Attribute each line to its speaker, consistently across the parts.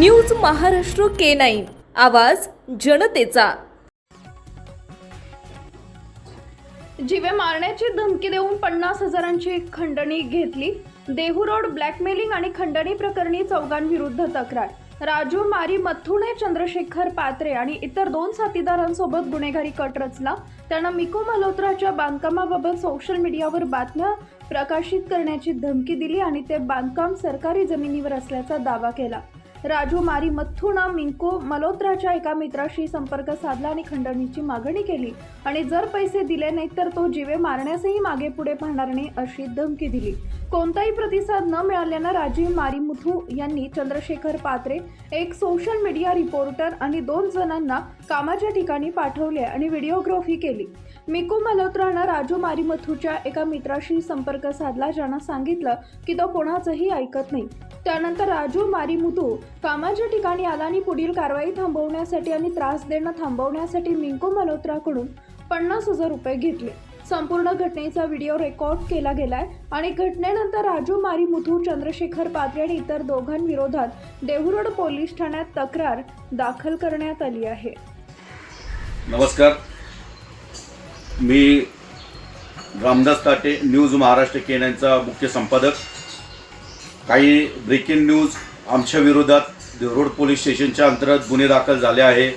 Speaker 1: News Maharashtra K nine. आवाज जनतेचा.
Speaker 2: जीवे मारण्याची धमकी देऊन पन्नास हजारांची खंडणी घेतली. देहू रोड ब्लॅकमेलिंग आणि खंडणी प्रकरणी चौघांविरुद्ध तक्रार. राजू मारी मथुणे चंद्रशेखर पात्रे आणि इतर दोन साथीदारांसोबत गुन्हेगारी कट रचला. त्यांना मिको मल्होत्राच्या बांधकामाबाबत सोशल मीडियावर बातम्या प्रकाशित करण्याची धमकी दिली आणि ते बांधकाम सरकारी जमिनीवर असल्याचा दावा केला. राजू मारी मथुना मिंको मल्होत्राच्या एका मित्राशी संपर्क साधला आणि खंडणीची मागणी केली. आणि जर पैसे दिले नाहीत तर तो जीवे मारण्यासही मागे पुढे पाहणार नाही अशी धमकी दिली. कोणताही प्रतिसाद न मिळाल्यानं राजीव मारीमुथू यांनी चंद्रशेखर पात्रे एक सोशल मीडिया रिपोर्टर आणि दोन जणांना कामाच्या ठिकाणी पाठवले आणि व्हिडिओग्राफी केली. मिकू मल्होत्रानं राजू मारीमथूच्या एका मित्राशी संपर्क साधला ज्यानं सांगितलं की तो कोणाचंही ऐकत नाही. त्यानंतर राजू मारीमुथू कामाच्या ठिकाणी आला आणि पुढील कारवाई थांबवण्यासाठी आणि त्रास देणं थांबवण्यासाठी मिंको मल्होत्राकडून पन्नास हजार रुपये घेतले. संपूर्ण घटनेचा व्हिडिओ रेकॉर्ड केला गेलाय आणि घटनेनंतर राजू मारीमुथू चंद्रशेखर पात्रे आणि इतर दोघांविरोधात देहुरोड पोलीस ठाण्यात तक्रार दाखल करण्यात आली आहे.
Speaker 3: नमस्कार. मी रामदास ताटे न्यूज महाराष्ट्र केन्यांचा मुख्य संपादक. काही ब्रेकिंग न्यूज आमच्या विरोधात देवरोड पोलीस स्टेशनच्या अंतर्गत गुन्हे दाखल झाले आहे.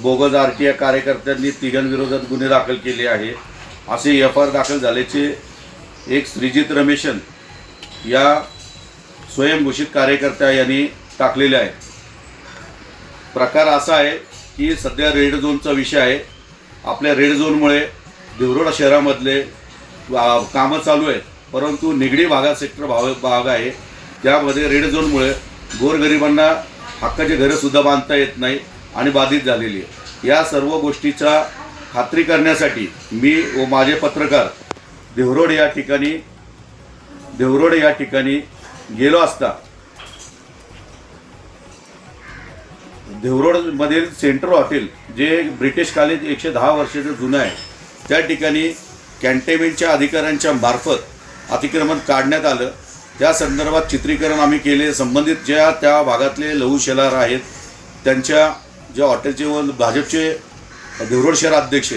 Speaker 3: बोगस आर टी आय कार्यकर्त्यांनी तिघांविरोधात गुन्हे दाखल केले आहे. असे एफ आर दाखल झाल्याचे एक श्रीजित रमेशन या स्वयंघोषित कार्यकर्त्या यांनी टाकलेले आहे. प्रकार असा आहे की सध्या रेड झोनचा विषय आहे. आपल्या रेड झोनमुळे देवरोड शहरामधले कामं चालू आहेत. परंतु निगडी भागात सेक्टर भाग भाग आहे. त्यामध्ये रेड झोनमुळे गोरगरिबांना हक्काचे घरंसुद्धा बांधता येत नाही आणि बाधित झालेली आहे. या सर्व गोष्टीचा खात्री करण्यासाठी मी व माझे पत्रकार देवरोड या ठिकाणी देवरोड या ठिकाणी गेलो असता देवरोडमधील सेंट्रल हॉटेल जे ब्रिटिश कॉलेज एकशे दहा वर्षाचं जुनं आहे त्या ठिकाणी कॅन्टेनमेंटच्या अधिकाऱ्यांच्या मार्फत अतिक्रमण काढण्यात आलं. त्या संदर्भात चित्रीकरण आम्ही केले संबंधित ज्या त्या भागातले लहू शेलार आहेत त्यांच्या ज्या हॉटेलचे व भाजपचे देवरोड शहर अध्यक्ष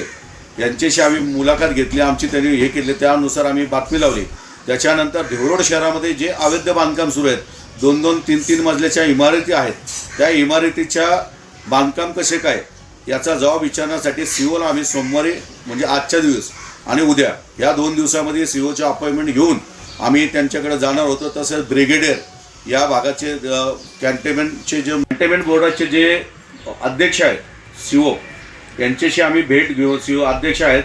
Speaker 3: यांच्याशी आम्ही मुलाखत घेतली आमची त्यांनी हे केले त्यानुसार आम्ही बातमी लावली. त्याच्यानंतर देवरोड शहरामध्ये जे अवैध बांधकाम सुरू आहेत दोन दोन तीन तीन मजल्याच्या इमारती आहेत. त्या इमारतीच्या बांधकाम कसे काय याचा जबाब विचारण्यासाठी सीओला आम्ही सोमवारी म्हणजे आजच्या दिवस आणि उद्या या दोन दिवसामध्ये सीओची अपॉइंटमेंट घेऊन आम्ही त्यांच्याकडे जाणार होतो तसंच ब्रिगेडियर या भागाचे कॅन्टेनमेंटचे जे कॅन्टेनमेंट बोर्डाचे जे अध्यक्ष आहेत सी ओ यांच्याशी आम्ही भेट घेऊन ओ अध्यक्ष आहेत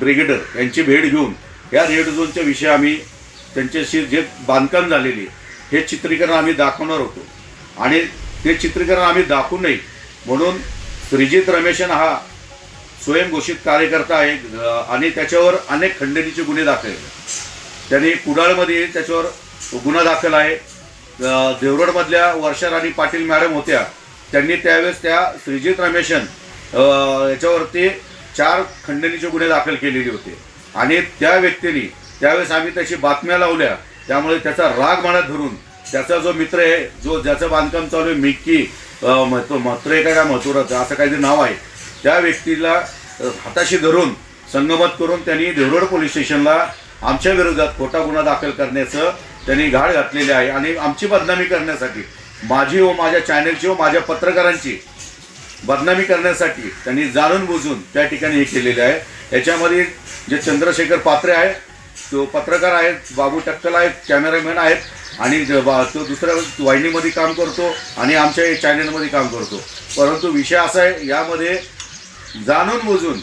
Speaker 3: ब्रिगेडर यांची भेट घेऊन या रेड झोनच्या विषयी आम्ही त्यांच्याशी जे बांधकाम झालेली हे चित्रीकरण आम्ही दाखवणार होतो. आणि ते चित्रीकरण आम्ही दाखवू नये म्हणून श्रीजित रमेशन हा स्वयंघोषित कार्यकर्ता आहे आणि त्याच्यावर अनेक खंडणीचे गुन्हे दाखल त्यांनी कुडाळमध्ये त्याच्यावर गुन्हा दाखल आहे. देवरडमधल्या वर्षा राणी पाटील मॅडम होत्या. त्यांनी त्यावेळेस त्या श्रीजित रमेशन याच्यावरती चार खंडणीचे गुन्हे दाखल केलेले होते. आणि त्या व्यक्तीने त्यावेळेस आम्ही त्याची बातम्या लावल्या. त्यामुळे त्याचा राग मनात धरून त्याचा जो मित्र आहे जो ज्याचं बांधकाम चालू आहे मिक्की अं, महत्त्व महत्रे काय महत्वराचं असं काहीतरी नाव आहे. त्या व्यक्तीला हाताशी धरून संगमत करून त्यांनी देवरोड पोलीस स्टेशनला आमच्या विरोधात खोटा गुन्हा दाखल करण्याचं त्यांनी घाळ घातलेली आहे आणि आमची बदनामी करण्यासाठी माझी व माझ्या चॅनलची व हो, माझ्या पत्रकारांची बदनामी करण्यासाठी त्यांनी जाणून बुजून त्या ठिकाणी हे केलेले आहे. याच्यामध्ये जे चंद्रशेखर पात्रे आहे तो पत्रकार आहेत बाबू टक्कल आहेत कॅमेरामॅन आहेत आणि बा- तो दुसऱ्या वाहिनीमध्ये काम करतो आणि आमच्या चॅनलमध्ये काम करतो. परंतु विषय असा आहे यामध्ये जाणून बुजून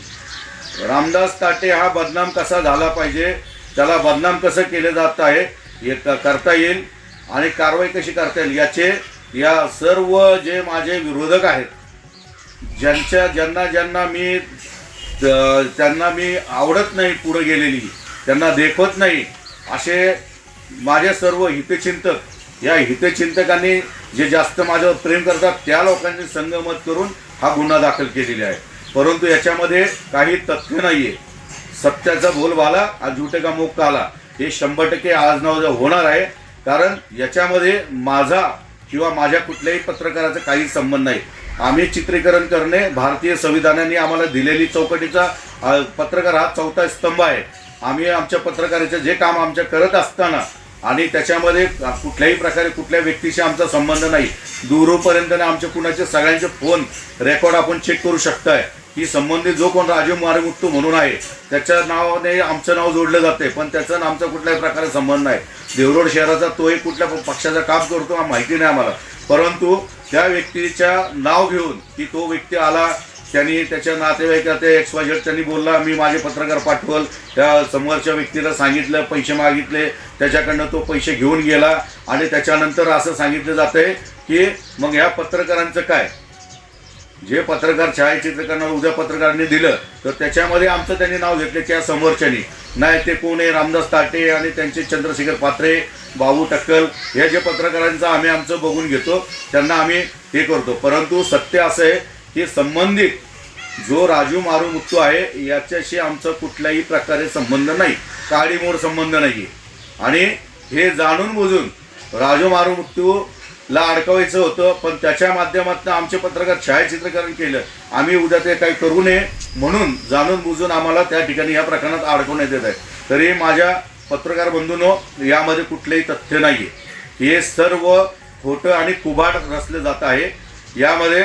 Speaker 3: रामदास ताटे हा बदनाम कसा झाला पाहिजे त्याला बदनाम कसं केलं जात आहे हे क- करता येईल आणि कारवाई कशी करता येईल याचे या सर्व जे माझे विरोधक आहेत ज्यांच्या ज्यांना ज्यांना मी त्यांना मी आवडत नाही पुढं गेलेली त्यांना देखवत नाही असे माझे सर्व हितचिंतक या हितचिंतकांनी जे जास्त माझ्यावर प्रेम करतात त्या लोकांनी संगमत करून हा गुन्हा दाखल केलेला आहे. परंतु याच्यामध्ये काही तथ्य नाही आहे सत्याचा बोलबाला आणि झुटे का मुख काला हे शंभर टक्के आज नाव होणार आहे कारण याच्यामध्ये माझा किंवा माझ्या कुठल्याही पत्रकाराचा काही संबंध नाही. आम्ही चित्रीकरण करणे भारतीय संविधानाने आम्हाला दिलेली चौकटीचा पत्रकार हा चौथा स्तंभ आहे. आम्ही आमच्या पत्रकाराचं जे काम आमच्या करत असताना आणि त्याच्यामध्ये कुठल्याही प्रकारे कुठल्या व्यक्तीशी आमचा संबंध नाही दूरपर्यंत आमचे कुणाचे सगळ्यांचे फोन रेकॉर्ड आपण चेक करू शकताय. की संबंधित जो कोण राजीव मारेमुत्तू म्हणून आहे त्याच्या नावाने आमचं नाव जोडलं जाते पण त्याचा आमचा कुठल्याही प्रकारे संबंध नाही. देवरोड शहराचा तोही कुठल्या पक्षाचं काम करतो हा माहिती नाही आम्हाला. परंतु त्या व्यक्तीच्या नाव घेऊन की तो व्यक्ती आला त्यांनी त्याच्या नातेवाईकाचे एक्स वाय त्यांनी बोलला मी माझे पत्रकार पाठवल त्या समोरच्या व्यक्तीला सांगितलं पैसे मागितले त्याच्याकडनं तो पैसे घेऊन गेला आणि त्याच्यानंतर असं सांगितलं जातंय की मग ह्या पत्रकारांचं काय? जे पत्रकार छायाचित्रकारांना उद्या पत्रकारांनी दिलं तर त्याच्यामध्ये आमचं त्यांनी नाव घेतले त्या समोरच्यानी. नाही ते कोण आहे? रामदास ताटे आणि त्यांचे चंद्रशेखर पात्रे बाबू टक्कल हे जे पत्रकारांचं आम्ही आमचं बघून घेतो त्यांना आम्ही हे करतो. परंतु सत्य असं आहे की संबंधित जो राजू मारू मुत्तू आहे याच्याशी आमचं कुठल्याही प्रकारे संबंध नाही. काडीमोड संबंध नाही आणि हे जाणून बुजून राजू मारू ला अडकवायचं होतं पण त्याच्या माध्यमातून आमचे पत्रकार छायाचित्रकरण केलं. आम्ही उद्या ते काही करू नये म्हणून जाणून बुजून आम्हाला त्या ठिकाणी या प्रकरणात अडकवण्यात येत आहे. तरी माझ्या पत्रकार बंधूंनो यामध्ये कुठलेही तथ्य नाही आहे हे सर्व खोटं आणि कुबाड रचलं जात आहे. यामध्ये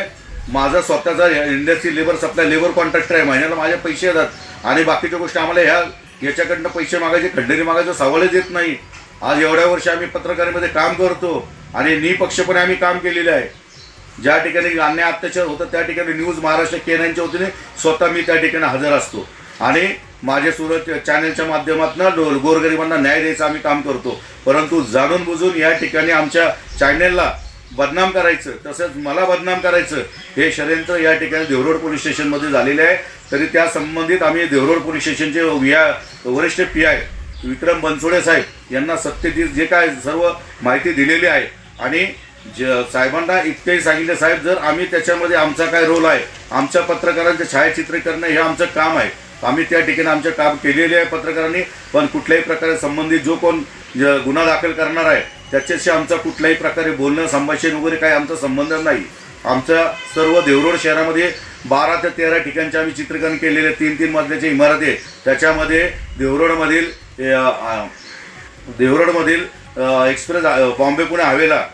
Speaker 3: माझा स्वतःचा industry labour supply labour contractor आहे. महिन्याला माझे पैसे येतात. आणि बाकीच्या गोष्टी आम्हाला ह्या याच्याकडनं पैसे मागायचे खंडेरी मागायचं सवालच येत नाही. आज एवढ्या वर्ष आम्ही पत्रकारितेमध्ये काम करतो. आणि निपक्षपणे आम्ही काम केलेलं आहे. ज्या ठिकाणी अन्याय अत्याचार होतं त्या ठिकाणी न्यूज महाराष्ट्र केनांच्या वतीने स्वतः मी त्या ठिकाणी हजर असतो. आणि माझे सुरत चॅनलच्या माध्यमातून गोरगरिबांना न्याय द्यायचं आम्ही काम करतो. परंतु जाणून बुजून या ठिकाणी आमच्या चॅनलला बदनाम करायचं तसंच मला बदनाम करायचं हे षडयंत्र या ठिकाणी देवरोड पोलीस स्टेशनमध्ये झालेलं आहे. तरी त्या संबंधित आम्ही देवरोड पोलीस स्टेशनचे या वरिष्ठ पी आय विक्रम बनसोडे साहेब यांना सत्यजित जे काय सर्व माहिती दिलेली आहे आणि ज साहेबांना इतकेही सांगितले साहेब जर आम्ही त्याच्यामध्ये आमचा काय रोल आहे आमच्या पत्रकारांचे छायाचित्र करणं हे आमचं काम आहे. आम्ही त्या ठिकाणी आमचं काम केलेले आहे पत्रकारांनी पण कुठल्याही प्रकारे संबंधित जो कोण गुन्हा दाखल करणार आहे त्याच्याशी आमचा कुठल्याही प्रकारे बोलणं संभाषण वगैरे काही आमचा संबंध नाही. आमच्या सर्व देवरोड शहरामध्ये बारा ते तेरा ठिकाणचे आम्ही चित्रीकरण केलेले तीन तीन मजल्याच्या इमारती त्याच्यामध्ये देवरोडमधील देवरोडमधील एक्सप्रेस बॉम्बे पुणे हवेला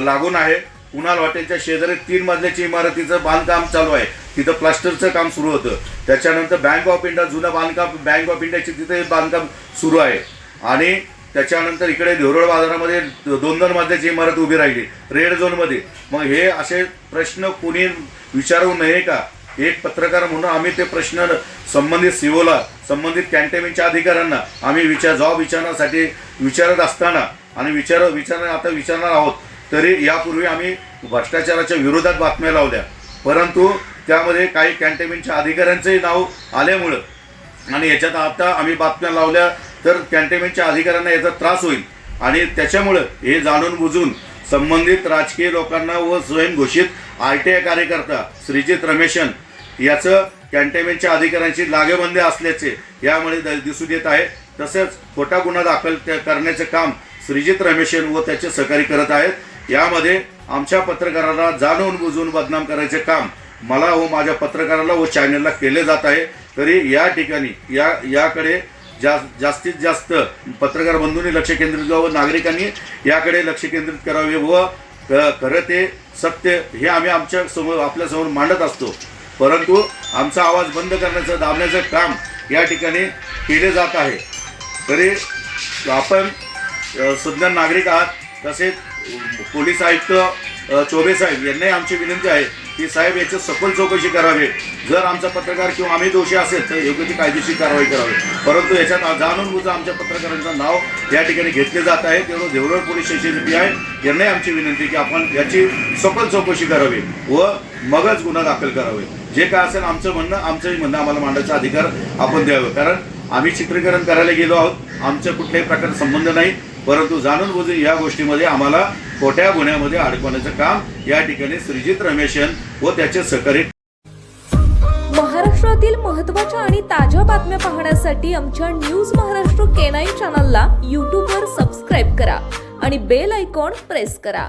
Speaker 3: लागून आहे. कुणाल हॉटेलच्या शेजारी तीन मजल्याची इमारतीचं बांधकाम चालू आहे. तिथं प्लास्टरचं काम सुरू होतं. त्याच्यानंतर बँक ऑफ इंडिया जुनं बांधकाम बँक ऑफ इंडियाचे तिथे बांधकाम सुरू आहे. आणि त्याच्यानंतर इकडे देवरोड बाजारामध्ये दोन दोन मजल्याची इमारत उभी राहिली. रेड झोनमध्ये मग हे असे प्रश्न कुणी विचारू नये का? एक पत्रकार म्हणून आम्ही ते प्रश्न संबंधित सीओला संबंधित कॅन्टेनमेंटच्या अधिकाऱ्यांना आम्ही विचार जॉब विचारण्यासाठी विचारत असताना आणि विचार विचार आता विचारणार आहोत तरी यापूर्वी आम्ही भ्रष्टाचाराच्या विरोधात बातम्या लावल्या. परंतु त्यामध्ये काही कॅन्टेनमेंटच्या अधिकाऱ्यांचंही नाव आल्यामुळं आणि याच्यात आता आम्ही बातम्या लावल्या तर कॅन्टेनमेंटच्या अधिकाऱ्यांना याचा त्रास होईल. आणि त्याच्यामुळं हे जाणून बुजून संबंधित राजकीय लोकांना व स्वयंघोषित आय टी आय कार्यकर्ता श्रीजित रमेशन याचं कॅन्टेनमेंटच्या अधिकाऱ्यांची लागेबंदी असल्याचे यामुळे दिसून येत आहे. तसेच खोटा गुन्हा दाखल करण्याचे करण्याचं काम श्रीजित रमेशन व त्याचे सहकारी करत आहेत. यामध्ये आमच्या पत्रकाराला जाणून बुजून बदनाम करायचे काम मला व माझ्या पत्रकाराला व चॅनलला केले जात आहे. तरी या ठिकाणी या याकडे जा जास्तीत जास्त पत्रकार बंधूंनी लक्ष केंद्रित व नागरिकांनी याकडे लक्ष केंद्रित करावे व क- खरं ते सत्य हे आम्ही आमच्यासमोर आपल्यासमोर मांडत असतो. परंतु आमचा आवाज बंद करण्याचं दाबण्याचं काम या ठिकाणी केले जात आहे. तरी आपण अ, सज्ञान नागरिक आहात तसेच पोलीस आयुक्त चोबे साहेब यांनाही आमची विनंती आहे की साहेब याची सखोल चौकशी करावी. जर आमचा पत्रकार किंवा आम्ही दोषी असेल तर योग्य ती कायदेशीर कारवाई करावी. परंतु याच्यात जाणून बुजून आमच्या पत्रकारांचं नाव या ठिकाणी घेतले जात आहे. तेवढं देवळड पोलीस स्टेशन पी आहे यांनाही आमची विनंती की आपण याची सखोल चौकशी करावी व मगच गुन्हा दाखल करावे. जे काय असेल आमचं म्हणणं आमचंही म्हणणं आम्हाला मांडायचा अधिकार आपण द्यावं. कारण आम्ही चित्रीकरण करायला गेलो आहोत. आमच्या कुठल्याही प्रकारचा संबंध नाही. परंतु जाणून बुजून या गोष्टीमध्ये आम्हाला खोट्या गुन्ह्यामध्ये अडकवण्याचं काम या ठिकाणी श्रीजित रमेशन व त्याचे सहकारी
Speaker 1: महाराष्ट्रातील महत्त्वाच्या आणि ताज्या बातम्या पाहण्यासाठी आमच्या न्यूज महाराष्ट्र केनाई चॅनलला यूट्यूबवर सबस्क्राईब करा आणि बेल आयकॉन प्रेस करा.